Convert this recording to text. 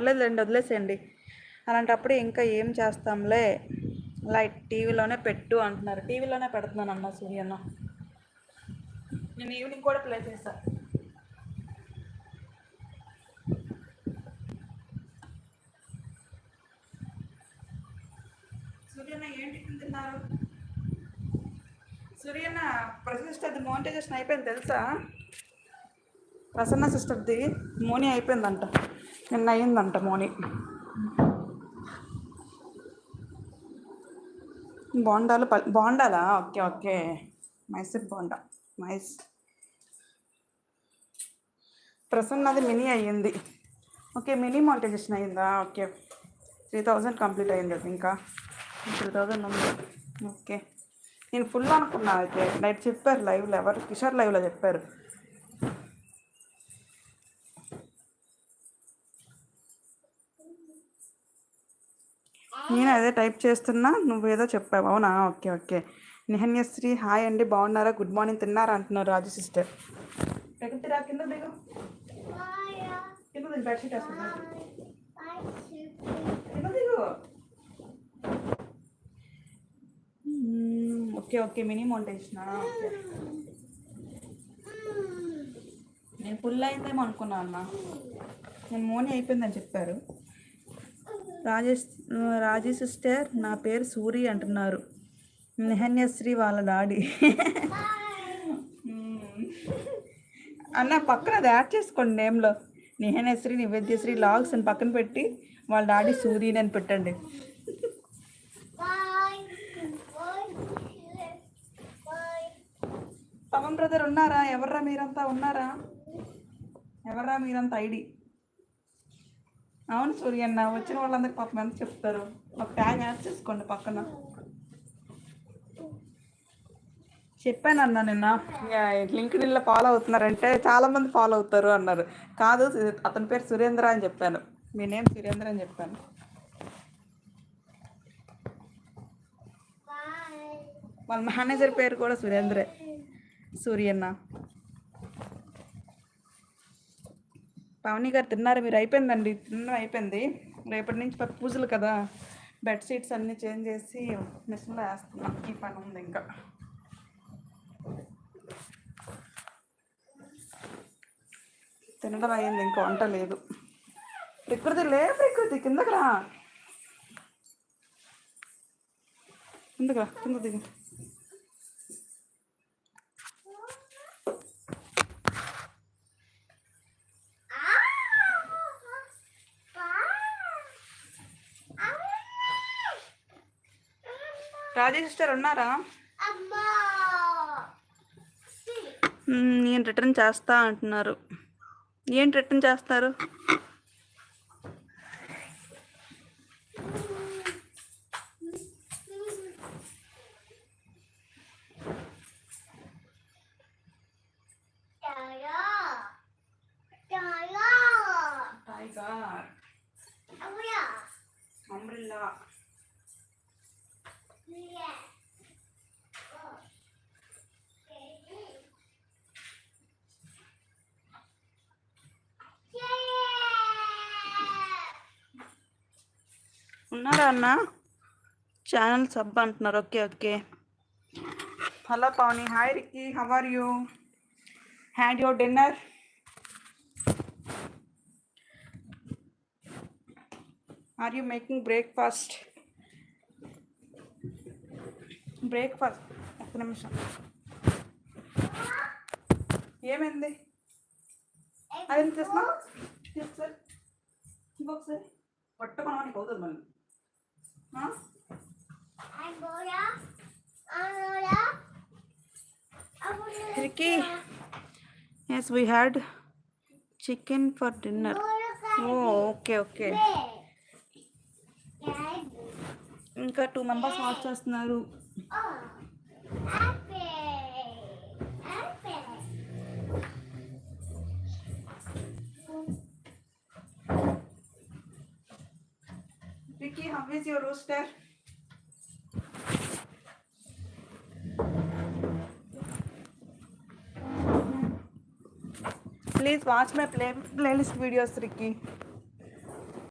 పర్లేదులేండి వదిలేసేయండి. అలాంటప్పుడు ఇంకా ఏం చేస్తాంలే? లైట్ టీవీలోనే పెట్టు అంటున్నారు. టీవీలోనే పెడుతున్నాను అన్న సూర్యన్న. నేను ఈవినింగ్ కూడా ప్లే చేస్తా. సూర్యన్న ఏంటి తిన్నారు? సూర్యన్న ప్రసిస్టది మోనిటైజేషన్ అయిపోయింది తెలుసా? ప్రసన్న సిస్టర్ది మోని అయిపోయిందంట. నిన్న అయిందంట మోని. బోండాలు పల్ బోండాలా? Okay okay. మైసూర్ బోండా. మైస్ ప్రసన్నది మినీ అయ్యింది. ఓకే మినీ మోనిటైజేషన్ అయిందా ఓకే. త్రీ థౌజండ్ కంప్లీట్ అయింది అది ఇంకా. త్రీ థౌజండ్ ఉంది. ఓకే. నేను ఫుల్ అనుకున్నా అయితే. నైట్ చెప్పారు లైవ్లో ఎవరు? కిషోర్ లైవ్లో చెప్పారు. నేను అదే టైప్ చేస్తున్నా నువ్వేదో చెప్పావు. అవునా? Okay okay. నిహన్యశ్రీ హాయ్ అండి. బాగున్నారా? Good morning. తిన్నారా అంటున్నారు రాజు సిస్టర్. ఎక్కడ కింద దిగు. కింద దిగు బెడ్షీట్ వేసుకుంటా. కింద దిగు. Okay okay. మినీ మౌంటేషన్ నేను ఫుల్ అయిందేమో అనుకున్నా అన్న. నేను మోని అయిపోయిందని చెప్పారు. రాజేష్ రాజీ సిస్టర్ నా పేరు సూరి అంటున్నారు. నిహన్యశ్రీ వాళ్ళ డాడీ. అన్న పక్కన అది యాడ్ చేసుకోండి నేమ్లో. నిహన్యశ్రీ నివేద్యశ్రీ లాగ్స్ అని పక్కన పెట్టి వాళ్ళ డాడీ సూర్యని అని పెట్టండి. పవన్ బ్రదర్ ఉన్నారా? ఎవర్రా మీరంతా ఉన్నారా? ఎవర్రా మీరంతా ఐడి? అవును సూర్యన్న వచ్చిన వాళ్ళందరికి పాపం ఎంత చెప్తారు. ఒక ట్యాగ్ యాడ్ చేసుకోండి పక్కన. చెప్పానన్న నిన్న. లింక్ నిన్న ఫాలో అవుతున్నారంటే చాలా మంది ఫాలో అవుతారు అన్నారు. కాదు అతని పేరు సురేంద్ర అని చెప్పాను. మీ నేమ్ సురేంద్ర అని చెప్పాను. వాళ్ళ మేనేజర్ పేరు కూడా సురేంద్రే. సూర్యన్న పవని గారు తిన్నారు మీరు అయిపోయిందండి తినడం అయిపోయింది. రేపటి నుంచి ప- పూజలు కదా బెడ్ షీట్స్ అన్నీ చేంజ్ చేసి మిషన్లో వేస్తున్నాం ఈ పని ఉంది ఇంకా. తినడం అయ్యింది ఇంకా వంట లేదు. ప్రకృతి లే ప్రకృతి కిందకి రా. కిందకి రా కింద దిగు. రాజే సిస్టర్ ఉన్నారా? నేను రిటర్న్ చేస్తా అంటున్నారు. ఏంటి రిటర్న్ చేస్తారు? ఉన్నారా అన్న? ఛానల్ సబ్ అంటున్నారు. Okay okay. Hello Pavani. Hi Ricky how are you and your dinner are you making breakfast breakfast ఒక్క నిమిషం. ఏమైంది? అది ఎంత చేస్తున్నా సార్ ఇంకొకసారి పట్టుకున్నావు నీకు అవుతుంది మళ్ళీ. Ricky, yes, we had chicken for dinner. Oh, okay, okay. ఇంకా టూ మెంబర్స్ వాచ్ చేస్తున్నారు Ricky, how is your rooster? Please watch my play playlist videos, Ricky.